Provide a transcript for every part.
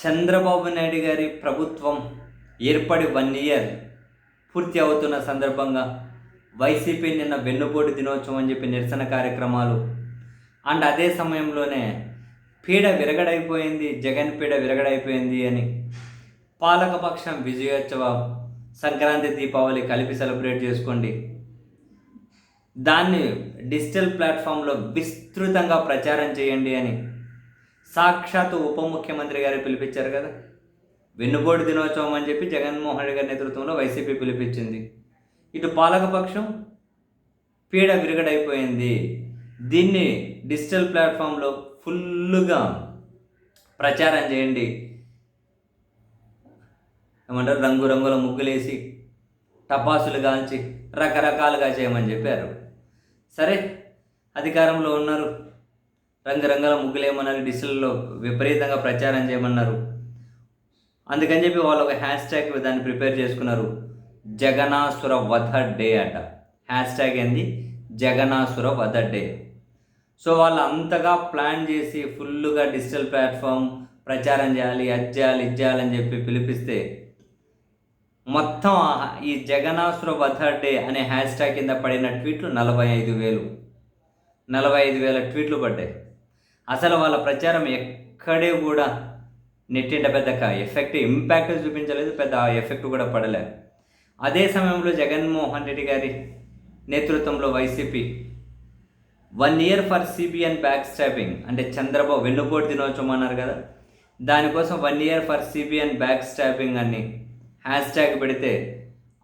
చంద్రబాబు నాయుడు గారి ప్రభుత్వం ఏర్పడి వన్ ఇయర్ పూర్తి అవుతున్న సందర్భంగా వైసీపీ నిన్న వెన్నుపోటు దినోత్సవం అని చెప్పి నిరసన కార్యక్రమాలు. అండ్ అదే సమయంలోనే పీడ విరగడైపోయింది జగన్ పీడ విరగడైపోయింది అని పాలకపక్షం విజయోత్సవం సంక్రాంతి దీపావళి కలిపి సెలబ్రేట్ చేసుకోండి. దాన్ని డిజిటల్ ప్లాట్ఫామ్లో విస్తృతంగా ప్రచారం చేయండి అని సాక్షాత్తు ఉప ముఖ్యమంత్రి గారు పిలిపించారు కదా. వెన్నుపోటు దినోత్సవం అని చెప్పి జగన్మోహన్ రెడ్డి గారి నేతృత్వంలో వైసీపీ పిలిపించింది. ఇటు పాలకపక్షం పీడ విరగడైపోయింది. దీన్ని డిజిటల్ ప్లాట్ఫామ్లో ఫుల్గా ప్రచారం చేయండి. ఏమంటారు? రంగురంగుల ముగ్గులేసి టపాసులు కాల్చి రకరకాలుగా చేయమని చెప్పారు. సరే అధికారంలో ఉన్నారు. రంగురంగుల ముగ్గులేమన్నారు డిజిటల్లో విపరీతంగా ప్రచారం చేయమన్నారు. అందుకని చెప్పి వాళ్ళు ఒక హ్యాష్ ట్యాగ్ దాన్ని ప్రిపేర్ చేసుకున్నారు. జగనాసుర వధ డే అట. హ్యాష్ ట్యాగ్ ఏంది? జగనాసుర వధ డే. సో వాళ్ళు అంతగా ప్లాన్ చేసి ఫుల్గా డిజిటల్ ప్లాట్ఫామ్ ప్రచారం చేయాలి అది చేయాలి ఇది చేయాలని చెప్పి పిలిపిస్తే మొత్తం ఈ జగనాసుర వధ డే అనే హ్యాష్ ట్యాగ్ కింద పడిన ట్వీట్లు నలభై ఐదు వేలు. నలభై ఐదు వేల ట్వీట్లు పడ్డాయి. అసలు వాళ్ళ ప్రచారం ఎక్కడే కూడా నెట్టింట పెద్ద ఎఫెక్ట్ ఇంపాక్ట్ చూపించలేదు పెద్ద ఆ ఎఫెక్ట్ కూడా పడలే. అదే సమయంలో జగన్మోహన్ రెడ్డి గారి నేతృత్వంలో YCP one year for CBN back stabbing అంటే చంద్రబాబు వెన్నుపోటు దినోత్సవం అన్నారు కదా దానికోసం one year for CBN back stabbing అని హ్యాష్ ట్యాగ్ పెడితే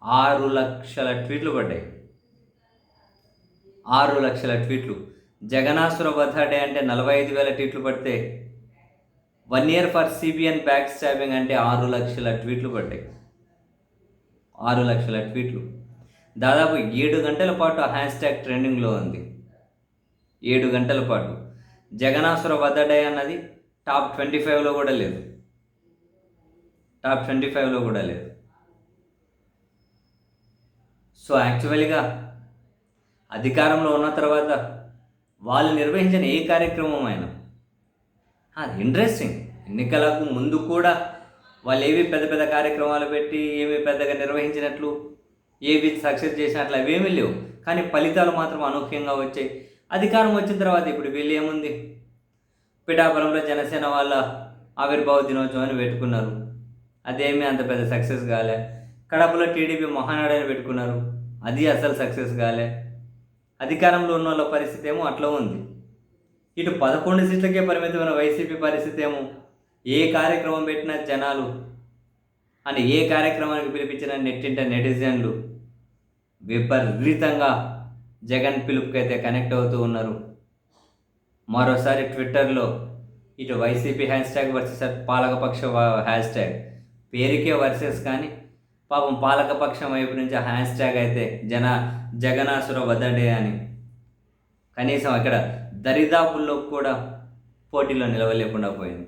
ఆరు లక్షల ట్వీట్లు పడ్డాయి. ఆరు లక్షల ట్వీట్లు జగనాసుర వధ డే అంటే నలభై ఐదు వేల ట్వీట్లు పడితే one year for CBN back stabbing అంటే ఆరు లక్షల ట్వీట్లు పడ్డాయి. ఆరు లక్షల ట్వీట్లు. దాదాపు ఏడు గంటల పాటు హ్యాష్ ట్యాగ్ ట్రెండింగ్లో ఉంది. ఏడు గంటల పాటు. జగనాసుర వధ డే అన్నది టాప్ ట్వంటీ ఫైవ్లో కూడా లేదు. టాప్ ట్వంటీ ఫైవ్లో కూడా లేదు. సో యాక్చువల్గా అధికారంలో ఉన్న తర్వాత వాళ్ళు నిర్వహించిన ఏ కార్యక్రమం అయినా ఇంట్రెస్టింగ్ ఎన్నికలకు ముందు కూడా వాళ్ళు ఏవి పెద్ద పెద్ద కార్యక్రమాలు పెట్టి ఏమి పెద్దగా నిర్వహించినట్లు ఏవి సక్సెస్ చేసినట్లు అవేమీ లేవు. కానీ ఫలితాలు మాత్రం అనూహ్యంగా వచ్చాయి. అధికారం వచ్చిన తర్వాత ఇప్పుడు వీళ్ళు ఏముంది? పిఠాపురంలో జనసేన వాళ్ళ ఆవిర్భావ దినోత్సవాన్ని పెట్టుకున్నారు. అదేమీ అంత పెద్ద సక్సెస్ కాలే. కడపలో టీడీపీ మహానాడు అని పెట్టుకున్నారు. అది అసలు సక్సెస్ కాలే. అధికారంలో ఉన్న వాళ్ళ పరిస్థితి ఏమో అట్లా ఉంది. ఇటు పదకొండు సీట్లకే పరిమితమైన వైసీపీ పరిస్థితి ఏమో? ఏ కార్యక్రమం పెట్టినా జనాలు అని ఏ కార్యక్రమానికి పిలిపించిన నెట్టింట నెటిజన్లు విపరీతంగా జగన్ పిలుపుకైతే కనెక్ట్ అవుతూ ఉన్నారు. మరోసారి ట్విట్టర్లో ఇటు వైసీపీ హ్యాష్ ట్యాగ్ వర్సెస్ పాలకపక్ష హ్యాష్ ట్యాగ్. పేరుకే వర్సెస్ కానీ పాపం పాలకపక్షం వైపు నుంచి హ్యాష్ ట్యాగ్ అయితే జన జగనాసుర వదడే అని. కనీసం అక్కడ దరిదాపుల్లో కూడా పోటీలో నిలవలేకుండా పోయింది.